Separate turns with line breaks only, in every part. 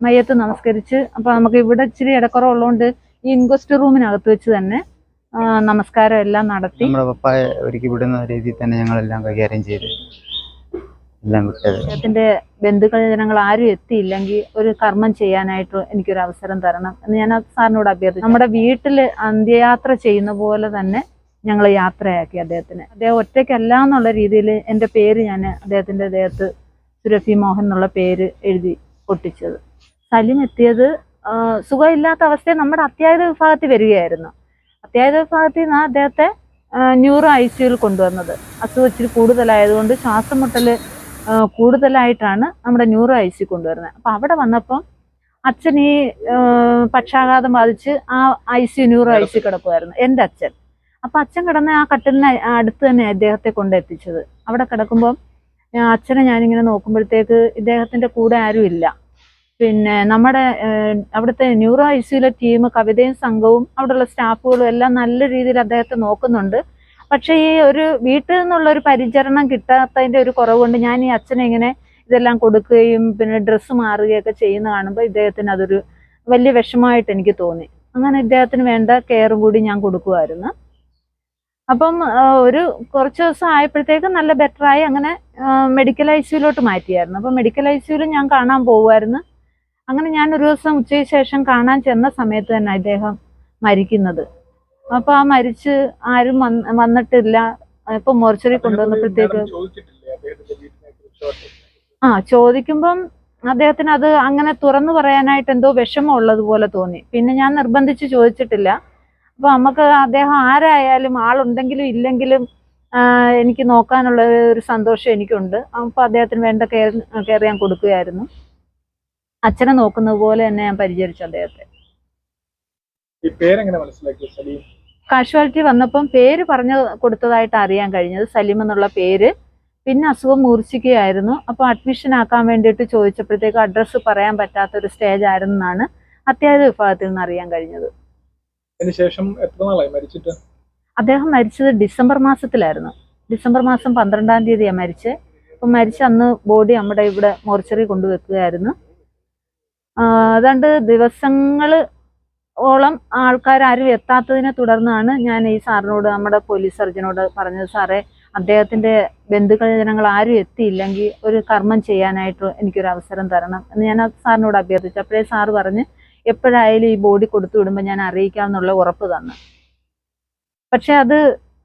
മയ്യത്ത് നമസ്കരിച്ച് അപ്പൊ നമുക്ക് ഇവിടെ ഇച്ചിരി ഇടക്കുറവുള്ളതുകൊണ്ട് ഈ ഇൻക്വസ്റ്റ് റൂമിനകത്ത് വെച്ച് തന്നെ നമസ്കാരം എല്ലാം നടത്തി.
നമ്മുടെ പപ്പായ ഒരുക്കി വിടുന്ന രീതിയിൽ തന്നെ ഞങ്ങളെല്ലാം കൈകാര്യം ചെയ്ത് എല്ലാം വിട്ടത്.
അദ്ദേഹത്തിന്റെ ബന്ധുക്കൾ ജനങ്ങൾ ആരും എത്തിയില്ലെങ്കിൽ ഒരു കർമ്മം ചെയ്യാനായിട്ട് എനിക്കൊരു അവസരം തരണം എന്ന് ഞാൻ സാറിനോട് അഭ്യർത്ഥിച്ചു. നമ്മുടെ വീട്ടിൽ അന്ത്യയാത്ര ചെയ്യുന്ന പോലെ തന്നെ ഞങ്ങൾ യാത്രയാക്കി അദ്ദേഹത്തിന്. അദ്ദേഹം ഒറ്റയ്ക്കല്ല എന്നുള്ള രീതിയിൽ എന്റെ പേര് ഞാൻ അദ്ദേഹത്തിന്റെ ദേഹത്ത് സുരഫി മോഹൻ എന്നുള്ള പേര് എഴുതി ഒട്ടിച്ചത് സലിം എത്തിയത് സുഖമില്ലാത്ത അവസ്ഥയിൽ നമ്മുടെ അത്യാഹിത വിഭാഗത്തിൽ വരികയായിരുന്നു. അത്യാഹിത വിഭാഗത്തിൽ നിന്ന് അദ്ദേഹത്തെ ന്യൂറോ ഐ സിയുയിൽ കൊണ്ടുവന്നത്. അസുഖം ഇച്ചിരി കൂടുതലായതുകൊണ്ട് ശ്വാസം മുട്ടൽ കൂടുതലായിട്ടാണ് നമ്മുടെ ന്യൂറോ ഐ സി കൊണ്ടുവരുന്നത്. അപ്പം അവിടെ വന്നപ്പം അച്ഛൻ ഈ പക്ഷാഘാതം ബാധിച്ച് ആ I C neuro I C കിടക്കുമായിരുന്നു എന്റെ അച്ഛൻ. അപ്പം അച്ഛൻ കിടന്ന ആ കട്ടിലിന് അടുത്ത് തന്നെ അദ്ദേഹത്തെ കൊണ്ടെത്തിച്ചത്. അവിടെ കിടക്കുമ്പം അച്ഛനെ ഞാനിങ്ങനെ നോക്കുമ്പോഴത്തേക്ക് ഇദ്ദേഹത്തിന്റെ കൂടെ ആരും ഇല്ല പിന്നെ നമ്മുടെ അവിടുത്തെ ന്യൂറോ ഐ സിയിലെ ടീം കവിതയും സംഘവും അവിടെയുള്ള സ്റ്റാഫുകളും എല്ലാം നല്ല രീതിയിൽ അദ്ദേഹത്തെ നോക്കുന്നുണ്ട്. പക്ഷേ ഈ ഒരു വീട്ടിൽ നിന്നുള്ള ഒരു പരിചരണം കിട്ടാത്തതിന്റെ ഒരു കുറവ് കൊണ്ട് ഞാൻ ഈ അച്ഛനെ ഇങ്ങനെ ഇതെല്ലാം കൊടുക്കുകയും പിന്നെ ഡ്രസ്സ് മാറുകയൊക്കെ ചെയ്യുന്ന കാണുമ്പോൾ ഇദ്ദേഹത്തിന് അതൊരു വലിയ വിഷമമായിട്ട് എനിക്ക് തോന്നി. അങ്ങനെ ഇദ്ദേഹത്തിന് വേണ്ട കെയറും കൂടി ഞാൻ കൊടുക്കുമായിരുന്നു അപ്പം ഒരു കുറച്ച് ദിവസം ആയപ്പോഴത്തേക്ക് നല്ല ബെറ്ററായി അങ്ങനെ മെഡിക്കൽ ഐ സിയിലോട്ട് മാറ്റിയായിരുന്നു. അപ്പം മെഡിക്കൽ ഐ സിയിൽ ഞാൻ കാണാൻ പോകുമായിരുന്നു അങ്ങനെ ഞാൻ ഒരു ദിവസം ഉച്ചയ്ക്ക് ശേഷം കാണാൻ ചെന്ന സമയത്ത് തന്നെ അദ്ദേഹം മരിക്കുന്നത്. അപ്പൊ ആ മരിച്ച് ആരും വന്ന് വന്നിട്ടില്ല. ഇപ്പൊ മോർച്ചറി കൊണ്ടുവന്നപ്പോഴത്തേക്ക് ആ ചോദിക്കുമ്പം അദ്ദേഹത്തിന് അത് അങ്ങനെ തുറന്നു പറയാനായിട്ട് എന്തോ വിഷമം ഉള്ളതുപോലെ തോന്നി. പിന്നെ ഞാൻ നിർബന്ധിച്ച് ചോദിച്ചിട്ടില്ല. അപ്പൊ നമുക്ക് അദ്ദേഹം ആരായാലും ആളുണ്ടെങ്കിലും ഇല്ലെങ്കിലും എനിക്ക് നോക്കാനുള്ള ഒരു സന്തോഷം എനിക്കുണ്ട്. അപ്പൊ അദ്ദേഹത്തിന് വേണ്ട കെയർ കെയർ ഞാൻ കൊടുക്കുകയായിരുന്നു. അച്ഛനെ നോക്കുന്നത് പോലെ തന്നെ ഞാൻ പരിചരിച്ചു അദ്ദേഹത്തെ. കാഷ്വാലിറ്റി വന്നപ്പം പേര് പറഞ്ഞു കൊടുത്തതായിട്ട് അറിയാൻ കഴിഞ്ഞത് സലീം എന്നുള്ള പേര്. പിന്നെ അസുഖം മൂർച്ഛിക്കുകയായിരുന്നു. അപ്പോൾ അഡ്മിഷൻ ആക്കാൻ വേണ്ടിയിട്ട് ചോദിച്ചപ്പോഴത്തേക്ക് അഡ്രസ്സ് പറയാൻ പറ്റാത്ത ഒരു സ്റ്റേജ് ആയിരുന്നെന്നാണ് അത്യാഹിത വിഭാഗത്തിൽ നിന്ന് അറിയാൻ കഴിഞ്ഞത്.
അതിനുശേഷം എത്ര നാളായി മരിച്ചിട്ട്?
അദ്ദേഹം മരിച്ചത് ഡിസംബർ മാസത്തിലായിരുന്നു. ഡിസംബർ മാസം പന്ത്രണ്ടാം തീയതിയാണ് മരിച്ചത് അപ്പം മരിച്ച അന്ന് ബോഡി നമ്മുടെ ഇവിടെ മോർച്ചറി കൊണ്ടുവെക്കുകയായിരുന്നു. അതുകൊണ്ട് ദിവസങ്ങൾ ഓളം ആൾക്കാരും എത്താത്തതിനെ തുടർന്നാണ് ഞാൻ ഈ സാറിനോട് നമ്മുടെ പോലീസ് സർജനോട് പറഞ്ഞത്. സാറേ അദ്ദേഹത്തിന്റെ ബന്ധുക്കൾ ജനങ്ങൾ ആരും എത്തിയില്ലെങ്കിൽ ഒരു കർമ്മം ചെയ്യാനായിട്ട് എനിക്കൊരു അവസരം തരണം എന്ന് ഞാൻ സാറിനോട് അഭ്യർത്ഥിച്ചു. അപ്പോഴേ സാറ് പറഞ്ഞ് എപ്പോഴായാലും ഈ ബോഡി കൊടുത്തു വിടുമ്പോൾ ഞാൻ അറിയിക്കാമെന്നുള്ള ഉറപ്പ് തന്നു. പക്ഷെ അത്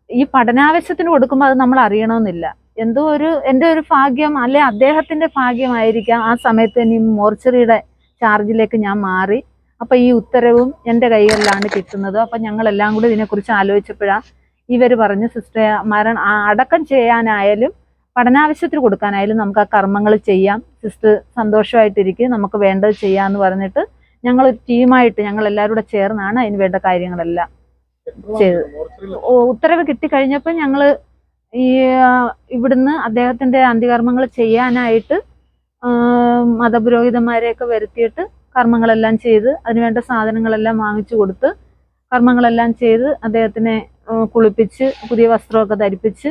ഈ പഠനാവശ്യത്തിന് കൊടുക്കുമ്പോൾ അത് നമ്മൾ അറിയണമെന്നില്ല. എന്തോ ഒരു എന്റെ ഒരു ഭാഗ്യം അല്ലെ അദ്ദേഹത്തിന്റെ ഭാഗ്യമായിരിക്കാം ആ സമയത്ത് ഇനി മോർച്ചറിയുടെ ചാർജിലേക്ക് ഞാൻ മാറി. അപ്പൊ ഈ ഉത്തരവും എന്റെ കൈകളിലാണ് കിട്ടുന്നത്. അപ്പൊ ഞങ്ങൾ എല്ലാം കൂടി ഇതിനെക്കുറിച്ച് ആലോചിച്ചപ്പോഴാണ് ഇവർ പറഞ്ഞു സിസ്റ്റർ മരണം അടക്കം ചെയ്യാനായാലും പഠനാവശ്യത്തിന് കൊടുക്കാനായാലും നമുക്ക് ആ കർമ്മങ്ങൾ ചെയ്യാം. സിസ്റ്റർ സന്തോഷമായിട്ടിരിക്കും നമുക്ക് വേണ്ടത് ചെയ്യാന്ന് പറഞ്ഞിട്ട് ഞങ്ങൾ ടീമായിട്ട് ഞങ്ങൾ എല്ലാവരും കൂടെ ചേർന്നാണ് അതിന് വേണ്ട കാര്യങ്ങളെല്ലാം
ചെയ്ത്
ചെയ്തു.
മോർച്ചറിയിൽ
ഓ- ഉത്തരവ് കിട്ടിക്കഴിഞ്ഞപ്പോൾ ഞങ്ങൾ ഈ ഇവിടുന്ന് അദ്ദേഹത്തിന്റെ അന്ത്യകർമ്മങ്ങൾ ചെയ്യാനായിട്ട് മതപുരോഹിതന്മാരെയൊക്കെ വരുത്തിയിട്ട് കർമ്മങ്ങളെല്ലാം ചെയ്ത് അതിനുവേണ്ട സാധനങ്ങളെല്ലാം വാങ്ങിച്ചു കൊടുത്ത് കർമ്മങ്ങളെല്ലാം ചെയ്ത് അദ്ദേഹത്തിനെ കുളിപ്പിച്ച് പുതിയ വസ്ത്രമൊക്കെ ധരിപ്പിച്ച്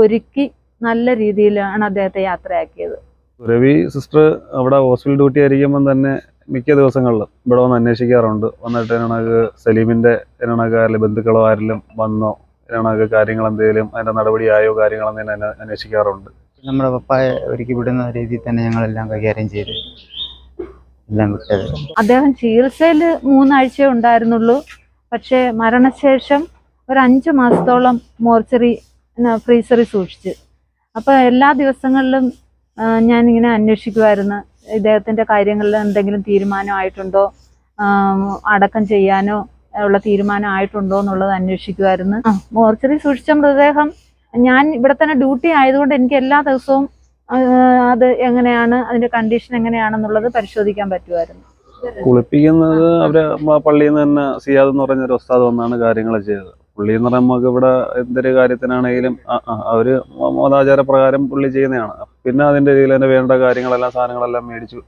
ഒരുക്കി നല്ല രീതിയിലാണ് അദ്ദേഹത്തെ യാത്രയാക്കിയത്.
രവി സിസ്റ്റർ അവിടെ ഹോസ്പിറ്റൽ ഡ്യൂട്ടി ആയിരിക്കുമ്പം തന്നെ മിക്ക ദിവസങ്ങളിലും ഇവിടെ വന്ന് അന്വേഷിക്കാറുണ്ട്. വന്നിട്ട് എന്നണക്ക് സലീമിന്റെ എന്നണക്ക് ബന്ധുക്കളോ ആരെങ്കിലും വന്നോ എന്നണക്ക് കാര്യങ്ങൾ എന്തെങ്കിലും അതിന്റെ നടപടിയായോ കാര്യങ്ങൾ എന്തെങ്കിലും അന്വേഷിക്കാറുണ്ട്.
നമ്മുടെ പപ്പായെ ഒരുക്കി വിടുന്ന രീതിയിൽ തന്നെ ഞങ്ങൾ എല്ലാം കൈകാര്യം ചെയ്ത് എല്ലാം വിട്ടത്.
അദ്ദേഹം ചികിത്സയിൽ മൂന്നാഴ്ച ഉണ്ടായിരുന്നുള്ളൂ. പക്ഷേ മരണശേഷം ഒരു അഞ്ച് മാസത്തോളം മോർച്ചറി ഫ്രീസറി സൂക്ഷിച്ച്. അപ്പോൾ എല്ലാ ദിവസങ്ങളിലും ഞാൻ ഇങ്ങനെ അന്വേഷിക്കുമായിരുന്നു ഇദ്ദേഹത്തിന്റെ കാര്യങ്ങളിൽ എന്തെങ്കിലും തീരുമാനമായിട്ടുണ്ടോ? അടക്കം ചെയ്യാനോ ഉള്ള തീരുമാനമായിട്ടുണ്ടോ എന്നുള്ളത് അന്വേഷിക്കുമായിരുന്നു മോർച്ചറി സൂക്ഷിച്ച മൃതദേഹം ഞാൻ ഇവിടെ തന്നെ ഡ്യൂട്ടി ആയതുകൊണ്ട് എനിക്ക് എല്ലാ ദിവസവും അത് എങ്ങനെയാണ് അതിന്റെ കണ്ടീഷൻ എങ്ങനെയാണെന്നുള്ളത് പരിശോധിക്കാൻ പറ്റുമായിരുന്നു.
കുളിപ്പിക്കുന്നത് അവർ പള്ളിയിൽ നിന്ന് തന്നെ സിയാദ് എന്ന് പറഞ്ഞ ഒരു ഉസ്താദ് വന്നാണ് കാര്യങ്ങൾ ചെയ്തത്. പുള്ളി എന്ന് പറയുമ്പോൾ നമുക്ക് ഇവിടെ എന്തൊരു കാര്യത്തിനാണെങ്കിലും അവർ മതാചാര പ്രകാരം പുള്ളി ചെയ്യുന്നതാണ്. പിന്നെ അതിന്റെ രീതിയിൽ തന്നെ വേണ്ട കാര്യങ്ങളെല്ലാം സാധനങ്ങളെല്ലാം മേടിച്ചു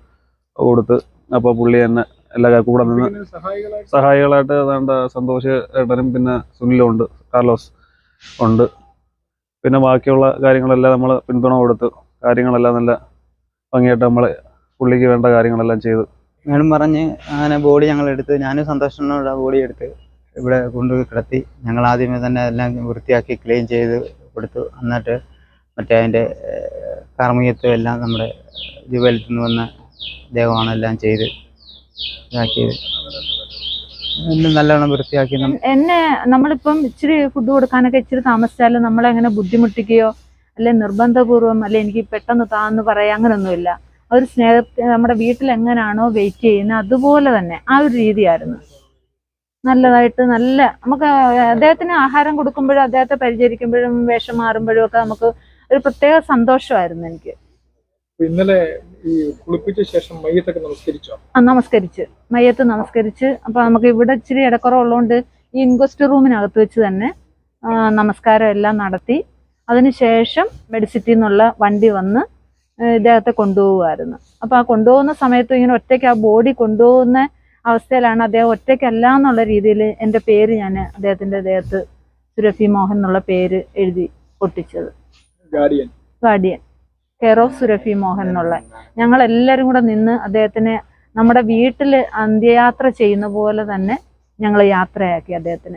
കൊടുത്ത് അപ്പൊ പുള്ളി തന്നെ എല്ലാ കൂടെ നിന്ന്
സഹായികളായിട്ട്
സന്തോഷ് ഏട്ടനും പിന്നെ സുനിലും ഉണ്ട് കാർലോസ് ഉണ്ട്. പിന്നെ ബാക്കിയുള്ള കാര്യങ്ങളെല്ലാം നമ്മൾ പിന്തുണ കൊടുത്ത് കാര്യങ്ങളെല്ലാം നല്ല ഭംഗിയായിട്ട് നമ്മൾ പുള്ളിക്ക് വേണ്ട കാര്യങ്ങളെല്ലാം ചെയ്തു.
മേഡം പറഞ്ഞ് അങ്ങനെ ബോഡി ഞങ്ങൾ എടുത്ത് ഞാനും സന്തോഷനോട് ആ ബോഡി എടുത്ത് ഇവിടെ കൊണ്ടുപോയി കിടത്തി. ഞങ്ങൾ ആദ്യമേ തന്നെ എല്ലാം വൃത്തിയാക്കി ക്ലീൻ ചെയ്ത് കൊടുത്തു. എന്നിട്ട് മറ്റേ അതിന്റെ കാർമ്മികത്വം എല്ലാം നമ്മുടെ ജുവലത്തിൽ നിന്ന് വന്ന ദേഹമാണ് എല്ലാം ചെയ്ത് ഇതാക്കിയത്. നല്ലോണം വൃത്തിയാക്കി
എന്നെ നമ്മളിപ്പം ഇച്ചിരി ഫുഡ് കൊടുക്കാനൊക്കെ ഇച്ചിരി താമസിച്ചാലും നമ്മളെ അങ്ങനെ ബുദ്ധിമുട്ടിക്കുകയോ അല്ലെ നിർബന്ധപൂർവം അല്ലെ എനിക്ക് പെട്ടെന്ന് താന്ന് പറയാ അങ്ങനൊന്നുമില്ല. ഒരു സ്നേഹ നമ്മുടെ വീട്ടിൽ എങ്ങനെയാണോ വെയിറ്റ് ചെയ്യുന്നത് അതുപോലെ തന്നെ ആ ഒരു രീതിയായിരുന്നു. നല്ലതായിട്ട് നല്ല നമുക്ക് അദ്ദേഹത്തിന് ആഹാരം കൊടുക്കുമ്പോഴും അദ്ദേഹത്തെ പരിചരിക്കുമ്പോഴും വേഷം മാറുമ്പോഴും ഒക്കെ നമുക്ക് ഒരു പ്രത്യേക സന്തോഷമായിരുന്നു എനിക്ക്.
ഇന്നലെ ഈ കുളിപ്പിച്ച ശേഷം മയ്യത്തൊക്കെ നമസ്കരിച്ചോ?
ആ, നമസ്കരിച്ച്. മയ്യത്ത് നമസ്കരിച്ച്. അപ്പൊ നമുക്ക് ഇവിടെ ഇച്ചിരി ഇടക്കുറവുള്ളതുകൊണ്ട് ഈ ഇൻക്വസ്റ്റ് റൂമിനകത്ത് വെച്ച് തന്നെ നമസ്കാരം എല്ലാം നടത്തി. അതിനുശേഷം മെഡിസിറ്റിയിൽ നിന്നുള്ള വണ്ടി വന്ന് ഇദ്ദേഹത്തെ കൊണ്ടുപോകുമായിരുന്നു അപ്പൊ ആ കൊണ്ടുപോകുന്ന സമയത്ത് ഇങ്ങനെ ഒറ്റയ്ക്ക് ആ ബോഡി കൊണ്ടുപോകുന്ന അവസ്ഥയിലാണ് അദ്ദേഹം ഒറ്റയ്ക്കല്ല എന്നുള്ള രീതിയിൽ എന്റെ പേര് ഞാൻ അദ്ദേഹത്തിന്റെ ദേഹത്ത് സുരഭി മോഹൻ എന്നുള്ള പേര് എഴുതി ഒട്ടിച്ചത്
guardian.
Guardian. Care of Surafi Mohan എന്നുള്ള. ഞങ്ങൾ എല്ലാവരും കൂടെ നിന്ന് അദ്ദേഹത്തിനെ നമ്മുടെ വീട്ടിൽ അന്ത്യയാത്ര ചെയ്യുന്ന പോലെ തന്നെ ഞങ്ങൾ യാത്രയാക്കി അദ്ദേഹത്തിന്.